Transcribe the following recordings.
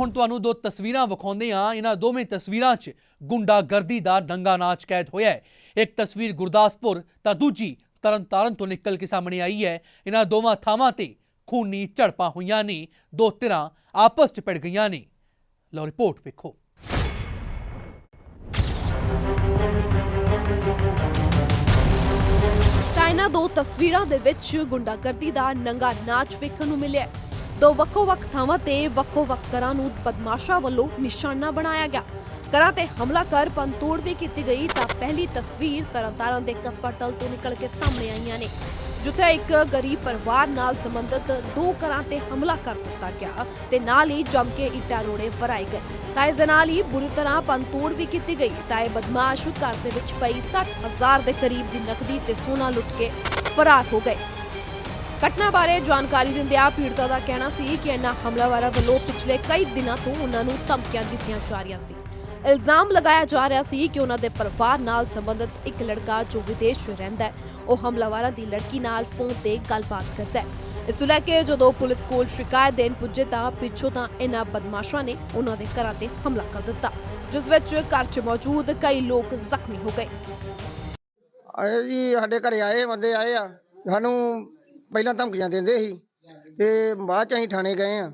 ਹੁਣ ਤੁਹਾਨੂੰ ਦੋ ਤਸਵੀਰਾਂ ਵਿਖਾਉਂਦੇ ਹਾਂ। ਇਹਨਾਂ ਦੋਵੇਂ ਤਸਵੀਰਾਂ 'ਚ ਗੁੰਡਾਗਰਦੀ ਦਾ ਨੰਗਾ ਨਾਚ ਕੈਦ ਹੋਇਆ ਹੈ। ਇੱਕ ਤਸਵੀਰ ਗੁਰਦਾਸਪੁਰ, ਤਾਂ ਦੂਜੀ ਤਰਨਤਾਰਨ ਤੋਂ ਨਿਕਲ ਕੇ ਸਾਹਮਣੇ ਆਈ ਹੈ। ਇਹਨਾਂ ਦੋਵਾਂ ਥਾਵਾਂ ਤੇ ਖੂਨੀ ਝੜਪਾਂ ਹੋਈਆਂ ਨੇ। ਦੋ ਧਿਰਾਂ ਆਪਸ 'ਚ ਭਿੜ ਗਈਆਂ ਨੇ। ਲਓ ਰਿਪੋਰਟ ਵੇਖੋ। ਤਾਂ ਇਹਨਾਂ ਦੋ ਤਸਵੀਰਾਂ ਦੇ ਵਿੱਚ ਗੁੰਡਾਗਰਦੀ ਦਾ ਨੰਗਾ ਨਾਚ ਵੇਖਣ ਨੂੰ ਮਿਲਿਆ ਹੈ। ਦੋ ਵੱਖੋ-ਵੱਖ ਥਾਵਾਂ ਤੇ ਵੱਖੋ-ਵੱਖ ਘਰਾਂ ਨੂੰ ਬਦਮਾਸ਼ਾਂ ਵੱਲੋਂ ਨਿਸ਼ਾਨਾ ਬਣਾਇਆ ਗਿਆ ਘਰਾਂ ਤੇ ਹਮਲਾ ਕਰ ਪੰਤੋੜ ਵੀ ਕੀਤੀ ਗਈ ਤਾਂ ਪਹਿਲੀ ਤਸਵੀਰ ਤਰਨਤਾਰਨ ਦੇ ਕਸਬਾ ਟਲ ਤੋਂ ਨਿਕਲ ਕੇ ਸਾਹਮਣੇ ਆਈਆਂ ਨੇ, ਜਿੱਥੇ ਇੱਕ ਗਰੀਬ ਪਰਿਵਾਰ ਨਾਲ ਸੰਬੰਧਿਤ ਦੋ ਘਰਾਂ ਤੇ ਹਮਲਾ ਕਰ ਦਿੱਤਾ ਗਿਆ ਤੇ ਨਾਲ ਹੀ ਜੰਮ ਕੇ ਇੱਟਾਂ ਰੋੜੇ ਵਰਾਏ ਗਏ ਤਾਂ ਇਸ ਦੇ ਨਾਲ ਹੀ ਬੁਰੀ ਤਰ੍ਹਾਂ ਪੰਤੋੜ ਵੀ ਕੀਤੀ ਗਈ ਤਾਂ ਇਹ ਬਦਮਾਸ਼ ਘਰ ਦੇ ਵਿੱਚ ਪਈ 60000 ਦੇ ਕਰੀਬ ਦੀ ਨਕਦੀ ਤੇ ਸੋਨਾ ਲੁੱਟ ਕੇ ਫਰਾਰ ਹੋ ਗਏ ਘਟਨਾ ਬਾਰੇ ਜਾਣਕਾਰੀ ਦਿੰਦਿਆਂ ਪੀੜਤਾ ਦਾ ਕਹਿਣਾ ਸੀ ਕਿ ਇਹਨਾਂ ਹਮਲਾਵਰਾਂ ਵੱਲੋਂ ਪਿਛਲੇ ਕਈ ਦਿਨਾਂ ਤੋਂ ਉਹਨਾਂ ਨੂੰ ਧਮਕੀਆਂ ਦਿੱਤੀਆਂ ਜਾ ਰਹੀਆਂ ਸੀ। ਇਲਜ਼ਾਮ ਲਗਾਇਆ ਜਾ ਰਿਹਾ ਸੀ ਕਿ ਉਹਨਾਂ ਦੇ ਪਰਿਵਾਰ ਨਾਲ ਸੰਬੰਧਿਤ ਇੱਕ ਲੜਕਾ ਜੋ ਵਿਦੇਸ਼ 'ਚ ਰਹਿੰਦਾ ਹੈ, ਉਹ ਹਮਲਾਵਰਾਂ ਦੀ ਲੜਕੀ ਨਾਲ ਫੋਨ ਤੇ ਗੱਲਬਾਤ ਕਰਦਾ ਹੈ। ਇਸ ਤੋਂ ਲੈ ਕੇ ਜਦੋਂ ਪੁਲਿਸ ਕੋਲ ਸ਼ਿਕਾਇਤ ਦੇਣ ਪੁੱਜੇ ਤਾਂ ਪਿੱਛੋਂ ਤਾਂ ਇਹਨਾਂ ਬਦਮਾਸ਼ਾਂ ਨੇ ਉਹਨਾਂ ਦੇ ਘਰਾਂ ਤੇ ਹਮਲਾ ਕਰ ਦਿੱਤਾ, ਜਿਸ ਵਿੱਚ ਘਰ 'ਚ ਮੌਜੂਦ ਕਈ ਲੋਕ ਜ਼ਖਮੀ ਹੋ ਗਏ। ਆਏ ਜੀ, ਸਾਡੇ ਘਰੇ ਆਏ, ਬੰਦੇ ਆਏ ਆ। ਸਾਨੂੰ ਪਹਿਲਾਂ ਧਮਕੀਆਂ ਦਿੰਦੇ ਸੀ ਤੇ ਬਾਅਦ ਚ ਅਸੀਂ ਥਾਣੇ ਗਏ ਆ।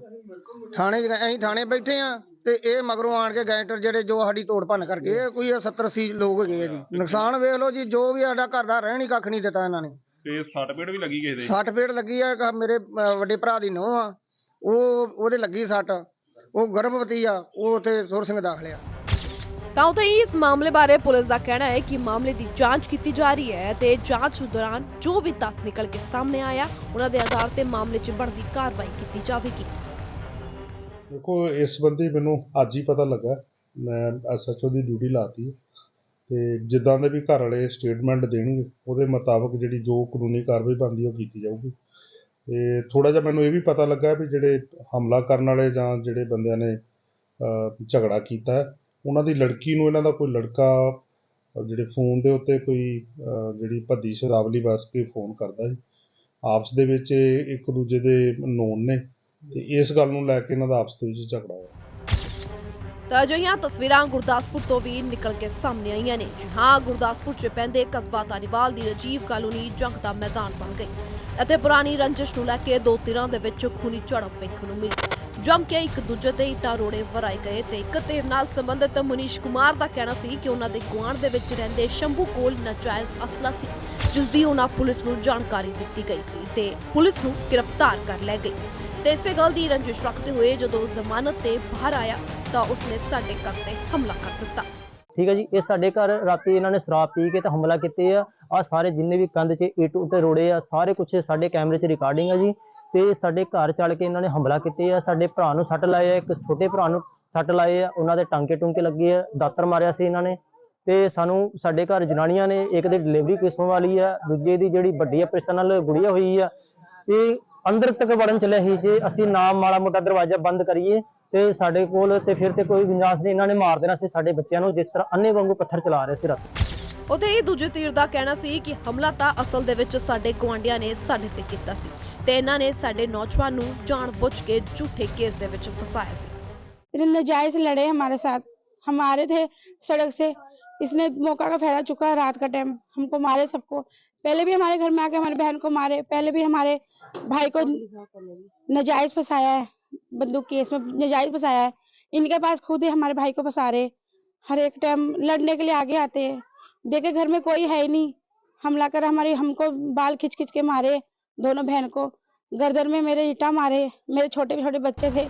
ਥਾਣੇ 'ਚ ਗਏ- ਅਸੀਂ ਥਾਣੇ ਬੈਠੇ ਆ ਤੇ ਇਹ ਮਗਰੋਂ ਆਣ ਕੇ ਗੈਂਟਰ ਜਿਹੜੇ ਜੋ ਸਾਡੀ ਤੋੜ ਭੰਨ ਕਰ ਗਏ ਇਹ ਕੋਈ 70 80 ਲੋਕ ਹੈਗੇ ਆ ਜੀ। ਨੁਕਸਾਨ ਵੇਖ ਲਓ ਜੀ ਜੋ ਵੀ ਸਾਡਾ ਘਰ ਦਾ ਰਹਿਣ ਹੀ ਕੱਖ ਨਹੀਂ ਦਿੱਤਾ ਇਹਨਾਂ ਨੇ। ਤੇ ਸਰਟੀਫਿਕੇਟ ਵੀ ਲੱਗੀ ਕਿਸੇ ਦੇ? 60 ਫੇਟ ਲੱਗੀ ਆ ਇੱਕ ਮੇਰੇ ਅਹ, ਵੱਡੇ ਭਰਾ ਦੀ ਨੂੰਹ ਆ। ਉਹ ਉਹਦੇ ਲੱਗੀ ਸੱਟ। ਉਹ ਗਰਭਵਤੀ ਆ ਉਹ ਉੱਥੇ ਸੁਰ ਸਿੰਘ ਦਾਖਲ ਆ। ਤਾਂ ਉੱਥੇ ਇਸ ਮਾਮਲੇ ਬਾਰੇ ਪੁਲਿਸ ਦਾ ਕਹਿਣਾ ਹੈ ਕਿ ਮਾਮਲੇ ਦੀ ਜਾਂਚ ਕੀਤੀ ਜਾ ਰਹੀ ਹੈ ਤੇ ਜਾਂਚ ਦੌਰਾਨ ਜੋ ਵੀ ਤੱਥ ਨਿਕਲ ਕੇ ਸਾਹਮਣੇ ਆਇਆ ਉਹਨਾਂ ਦੇ ਆਧਾਰ ਤੇ ਮਾਮਲੇ 'ਚ ਬਣਦੀ ਕਾਰਵਾਈ ਕੀਤੀ ਜਾਵੇਗੀ। ਦੇਖੋ ਇਸ ਸੰਬੰਧੀ ਮੈਨੂੰ ਅੱਜ ਹੀ ਪਤਾ ਲੱਗਾ। ਮੈਂ ਐਸਐਚਓ ਦੀ ਡਿਊਟੀ ਲਾਤੀ ਤੇ ਜਿੱਦਾਂ ਦੇ ਵੀ ਘਰ ਵਾਲੇ ਸਟੇਟਮੈਂਟ ਦੇਣਗੇ ਉਹਦੇ ਮੁਤਾਬਕ ਜਿਹੜੀ ਜੋ ਕਾਨੂੰਨੀ ਕਾਰਵਾਈ ਬਣਦੀ ਉਹ ਕੀਤੀ ਜਾਊਗੀ। ਤੇ ਥੋੜਾ ਜਿਹਾ ਮੈਨੂੰ ਇਹ ਵੀ ਪਤਾ ਲੱਗਾ ਵੀ ਜਿਹੜੇ ਹਮਲਾ ਕਰਨ ਵਾਲੇ ਜਾਂ ਜਿਹੜੇ ਬੰਦਿਆਂ ਨੇ ਝਗੜਾ ਕੀਤਾ ਹੈ, ਉਹਨਾਂ ਦੀ ਲੜਕੀ ਨੂੰ ਇਹਨਾਂ ਦਾ ਕੋਈ ਲੜਕਾ ਜਿਹੜੇ ਫੋਨ ਦੇ ਉੱਤੇ ਕੋਈ ਜਿਹੜੀ ਭੱਦੀ ਸ਼ਰਾਵਲੀ ਵਾਸਤੇ ਫੋਨ ਕਰਦਾ ਜੀ ਆਪਸ ਦੇ ਵਿੱਚ ਇੱਕ ਦੂਜੇ ਦੇ ਨੋਨ ਨੇ ਤੇ ਇਸ ਗੱਲ ਨੂੰ ਲੈ ਕੇ ਇਹਨਾਂ ਦਾ ਆਪਸ ਦੇ ਵਿੱਚ ਝਗੜਾ ਹੋਇਆ। ਤਾਂ ਅਜਿਹੀਆਂ ਤਸਵੀਰਾਂ ਗੁਰਦਾਸਪੁਰ ਤੋਂ ਵੀ ਨਿਕਲ ਕੇ ਸਾਹਮਣੇ ਆਈਆਂ ਨੇ। ਜੀ ਹਾਂ, ਗੁਰਦਾਸਪੁਰ 'ਚ ਪੈਂਦੇ ਕਸਬਾ ਤਾਰੀਵਾਲ ਦੀ ਰਜੀਵ ਕਾਲੋਨੀ ਜੰਗ ਦਾ ਮੈਦਾਨ ਬਣ ਗਈ। ਅਤੇ ਪੁਰਾਣੀ ਰੰਜਿਸ਼ ਨੂੰ ਲੈ ਕੇ ਦੋ ਧਿਰਾਂ ਦੇ ਵਿੱਚ ਖੂਨੀ ਝੜਪ ਵੇਖਣ ਨੂੰ ਮਿਲੀ। ਜੰਮ ਕੇ ਇੱਕ ਦੂਜੇ ਤੇ ਇੱਟਾਂ ਰੋੜੇ ਵਰਾਏ ਗਏ ਤੇ ਇੱਕ ਧਿਰ ਨਾਲ ਸੰਬੰਧਿਤ ਮਨੀਸ਼ ਕੁਮਾਰ ਦਾ ਕਹਿਣਾ ਸੀ ਕਿ ਉਹਨਾਂ ਦੇ ਗੁਆਂਢ ਦੇ ਵਿੱਚ ਰਹਿੰਦੇ ਸ਼ੰਭੂ ਕੋਲ ਨਾਜਾਇਜ਼ ਅਸਲਾ ਸੀ, ਜਿਸ ਦੀ ਉਹਨਾਂ ਪੁਲਿਸ ਨੂੰ ਜਾਣਕਾਰੀ ਦਿੱਤੀ ਗਈ ਸੀ ਤੇ ਪੁਲਿਸ ਨੂੰ ਗ੍ਰਿਫਤਾਰ ਕਰ ਲਿਆ ਗਈ ਤੇ ਇਸੇ ਗੱਲ ਦੀ ਰੰਜਿਸ਼ ਰੱਖਦੇ ਹੋਏ ਜਦੋਂ ਜ਼ਮਾਨਤ ਤੇ ਬਾਹਰ ਆਇਆ ਤਾਂ ਉਸਨੇ ਸਾਡੇ ਘਰ ਤੇ ਹਮਲਾ ਕਰ ਦਿੱਤਾ। ਠੀਕ ਹੈ ਜੀ, ਇਹ ਸਾਡੇ ਘਰ ਰਾਤੀ ਇਹਨਾਂ ਨੇ ਸ਼ਰਾਬ ਪੀ ਕੇ ਤੇ ਹਮਲਾ ਕੀਤੇ ਆ। ਆ ਸਾਰੇ ਜਿੰਨੇ ਵੀ ਕੰਧ 'ਚ ਇੱਟ ਉੱਤੇ ਰੋੜੇ ਆ, ਸਾਰੇ ਕੁਝ ਸਾਡੇ ਕੈਮਰੇ 'ਚ ਰਿਕਾਰਡਿੰਗ ਆ ਜੀ। ਤੇ ਸਾਡੇ ਘਰ ਚੜ ਕੇ ਇਹਨਾਂ ਨੇ ਹਮਲਾ ਕੀਤੇ ਆ, ਸਾਡੇ ਭਰਾ ਨੂੰ ਸੱਟ ਲਾਏ ਆ, ਇੱਕ ਛੋਟੇ ਭਰਾ ਨੂੰ ਸੱਟ ਲਾਏ ਆ, ਉਹਨਾਂ ਦੇ ਟਾਂਕੇ ਟੁੰਕੇ ਲੱਗੇ ਆ, ਦਾਤਰ ਮਾਰਿਆ ਸੀ ਇਹਨਾਂ ਨੇ ਤੇ ਸਾਨੂੰ ਸਾਡੇ ਘਰ ਜਨਾਨੀਆਂ ਨੇ ਇੱਕ ਦੀ ਡਿਲੀਵਰੀ ਕਿਸਮ ਵਾਲੀ ਆ, ਦੂਜੇ ਦੀ ਜਿਹੜੀ ਵੱਡੀ ਆਪਰੇਸ਼ਨ ਨਾਲ ਗੁੜੀਆ ਹੋਈ ਆ, ਇਹ ਅੰਦਰ ਤੱਕ ਵੜਨ ਚੱਲਿਆ ਸੀ ਜੇ ਅਸੀਂ ਨਾ ਮਾੜਾ ਮੋਟਾ ਦਰਵਾਜ਼ਾ ਬੰਦ ਕਰੀਏ ਤੇ ਸਾਡੇ ਕੋਲ ਤੇ ਫਿਰ ਤੇ ਕੋਈ ਗੁੰਜਾਇਸ਼ ਨਹੀਂ, ਇਹਨਾਂ ਨੇ ਮਾਰ ਦੇਣਾ ਸੀ ਸਾਡੇ ਬੱਚਿਆਂ ਨੂੰ, ਜਿਸ ਤਰ੍ਹਾਂ ਅੰਨੇ ਵਾਂਗੂ ਪੱਥਰ ਚਲਾ ਰਹੇ ਸੀ ਰਾਤ। ਉਥੇ ਹੀ ਦੂਜੇ ਧਿਰ ਦਾ ਕਹਿਣਾ ਸੀ ਕਿ ਹਮਲਾ ਤਾਂ ਅਸਲ ਦੇ ਵਿੱਚ ਸਾਡੇ ਗੁਆਂਢੀਆਂ ਨੇ ਸਾਡੇ ਤੇ ਕੀਤਾ ਸੀ ਤੇ ਇਹਨਾਂ ਨੇ ਸਾਡੇ ਨੌਜਵਾਨ ਨੂੰ ਜਾਣਬੁੱਝ ਕੇ ਝੂਠੇ ਕੇਸ ਦੇ ਵਿੱਚ ਫਸਾਇਆ ਸੀ इतने नजायज लड़े हमारे साथ हम आ रहे थे सड़क से इसने मौका का फायदा चुका रात का टाइम हमको मारे सबको पहले भी हमारे घर में आके हमारी बहन को मारे पहले भी हमारे भाई को नजायज फंसाया है बंदूक केस में नजायज फंसाया है इनके पास खुद ही हमारे भाई को फंसा रहे हर एक टाइम लड़ने के लिए आगे आते हैं देखे घर में कोई है ही नहीं हमला कर हमारी हमको बाल खिंच खिंच के मारे दोनों बहन को गर्दन में मेरे ईटा मारे मेरे छोटे छोटे बच्चे थे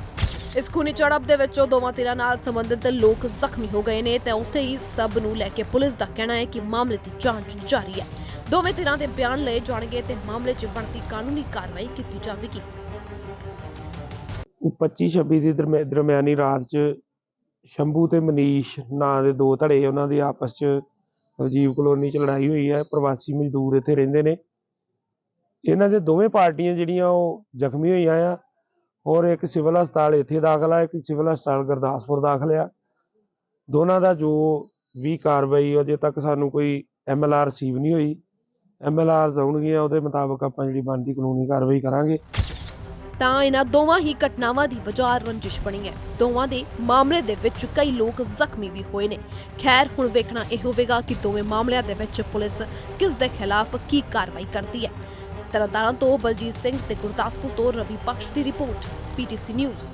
ਇਸ ਖੂਨੀ ਝੜਪ ਦੇ ਵਿੱਚੋਂ ਦੋਵਾਂ ਧਿਰਾਂ ਨਾਲ ਸੰਬੰਧਿਤ ਲੋਕ ਜ਼ਖਮੀ ਹੋ ਗਏ ਨੇ ਤੇ ਉੱਥੇ ਹੀ ਸਭ ਨੂੰ ਲੈ ਕੇ ਪੁਲਿਸ ਦਾ ਕਹਿਣਾ ਹੈ ਕਿ ਮਾਮਲੇ ਦੀ ਜਾਂਚ ਜਾਰੀ ਹੈ ਦੋਵੇਂ ਧਿਰਾਂ ਦੇ ਬਿਆਨ ਲਏ ਜਾਣਗੇ ਤੇ ਮਾਮਲੇ 'ਚ ਬਣਦੀ ਕਾਨੂੰਨੀ ਕਾਰਵਾਈ ਕੀਤੀ ਜਾਵੇਗੀ 25 26 ਦੀ ਦਰਮਿ- ਦਰਮਿਆਨੀ ਰਾਤ ਚ ਸ਼ੰਭੂ ਤੇ ਮਨੀਸ਼ ਨਾਂ ਦੇ ਦੋ ਧੜੇ ਉਹਨਾਂ ਦੀ ਆਪਸ ਚ ਰਾਜੀਵ ਕਲੋਨੀ ਚ ਲੜਾਈ ਹੋਈ ਹੈ, ਪ੍ਰਵਾਸੀ ਮਜ਼ਦੂਰ ਇੱਥੇ ਰਹਿੰਦੇ ਨੇ। ਇਹਨਾਂ ਦੇ ਦੋਵੇਂ ਪਾਰਟੀਆਂ ਜਿਹੜੀਆਂ ਉਹ ਜ਼ਖਮੀ ਹੋਈਆਂ ਆ ਔਰ ਇੱਕ ਸਿਵਲ ਹਸਪਤਾਲ ਇੱਥੇ ਦਾਖਲ ਆ, ਇੱਕ ਸਿਵਲ ਹਸਪਤਾਲ ਗੁਰਦਾਸਪੁਰ ਦਾਖਲ ਆ। ਦੋਨਾਂ ਦਾ ਜੋ ਵੀ ਕਾਰਵਾਈ ਅਜੇ ਤੱਕ ਸਾਨੂੰ ਕੋਈ ਐਮਐਲਆਰ ਰਿਸੀਵ ਨਹੀਂ ਹੋਈ। ਐਮਐਲਆਰ ਆਉਣਗੀਆਂ, ਉਹਦੇ ਮੁਤਾਬਕ ਆਪਾਂ ਜਿਹੜੀ ਬਣਦੀ ਕਾਨੂੰਨੀ ਕਾਰਵਾਈ ਕਰਾਂਗੇ। ਤਾਂ ਇਹਨਾਂ ਦੋਵਾਂ ਹੀ ਘਟਨਾਵਾਂ ਦੀ ਵਜ੍ਹਾ ਰੰਜਿਸ਼ ਬਣੀ ਹੈ। ਦੋਵਾਂ ਦੇ ਮਾਮਲੇ ਦੇ ਵਿੱਚ ਕਈ ਲੋਕ ਜ਼ਖਮੀ ਵੀ ਹੋਏ ਨੇ। ਖੈਰ, ਹੁਣ ਵੇਖਣਾ ਇਹ ਹੋਵੇਗਾ ਕਿ ਦੋਵੇਂ ਮਾਮਲਿਆਂ ਦੇ ਵਿੱਚ ਪੁਲਿਸ ਕਿਸ ਦੇ ਖਿਲਾਫ ਕੀ ਕਾਰਵਾਈ ਕਰਦੀ ਹੈ। ਤਰਨਤਾਰਨ ਤੋਂ ਬਲਜੀਤ ਸਿੰਘ ਤੇ ਗੁਰਦਾਸਪੁਰ ਤੋਂ ਰਵੀ ਪਕਸ਼ ਦੀ ਰਿਪੋਰਟ ਪੀਟੀਸੀ ਨਿਊਜ਼।